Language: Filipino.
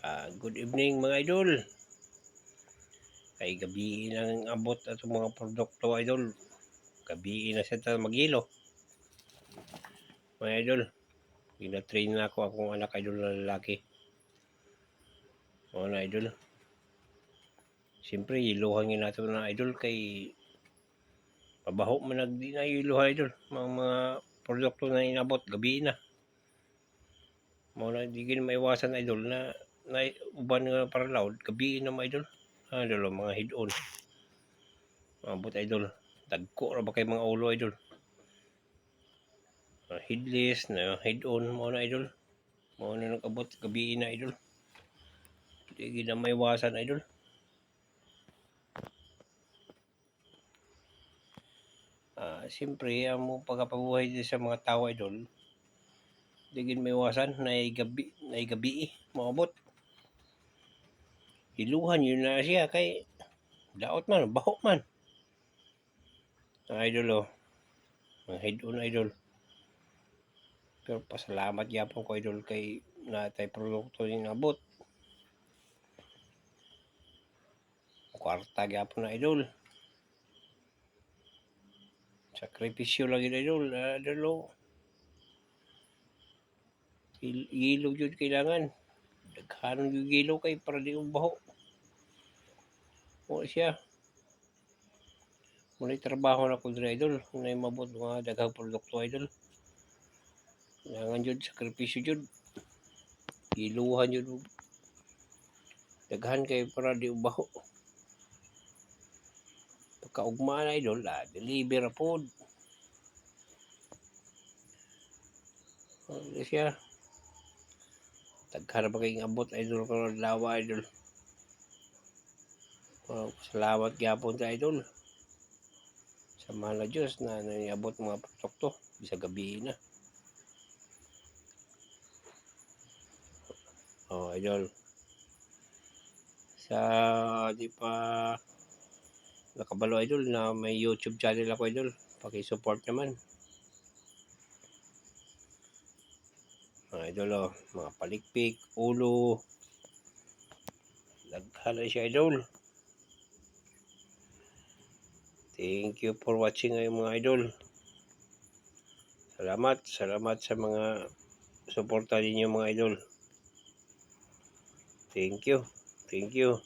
Ah, good evening mga idol. Kay gabi nang abot at mga produkto idol. Gabi na siya magilo. Mga idol, gina-train na ako akong anak idol na lalaki. Mga idol. Siyempre, iluhangin natin na idol kay pabaho man nagdi na iluha idol. Mga, mga produkto na inabot gabi na. Mga na di maiwasan idol na na uban nga para loud gabi na mga idol. Ah, idol mga head on. Mga bot idol. Dagko ra ba kay mga ulo idol. Mga headless na head on mo na idol. Mo na nagabot gabi na idol. Di gina maiwasan idol. Ah, siyempre ang mo pagapabuhay din sa mga tao idol. Di gin maiwasan na gabi na gabi maabot. Iluhan yun na siya kay daot man, baho man. Ang idol oh. Mga head on idol. Pero pasalamat yapon ko idol kay natay produkto yung abot. Kwarta gyapon na idol. Sakripisyo lagi na idol. Ah, Idol oh. Il- Ilog yun kailangan. Daghanon yung ilaw kay para di baho. O siya. Muna trabaho na ko dito idol. Muna mabot mga daghang produkto idol. Kailangan yun, sakripisyo yun. Iluhan yun. Daghan kay para di baho. Pagkaugma na idol, ah, deliver po. Ano siya? Daghan ba kayong abot idol ko ng lawa idol. Oh, salamat gyapon sa idol. Sa mahal na Diyos na naniabot mga produkto. Bisa gabi na. Oh, idol. Sa di pa nakabalo idol na may YouTube channel ako idol. Paki-support naman. Mga idol oh, mga palikpik, ulo. Naghala siya idol. Thank you for watching ngayon mga idol. Salamat, salamat sa mga suporta ninyo mga idol. Thank you. Thank you.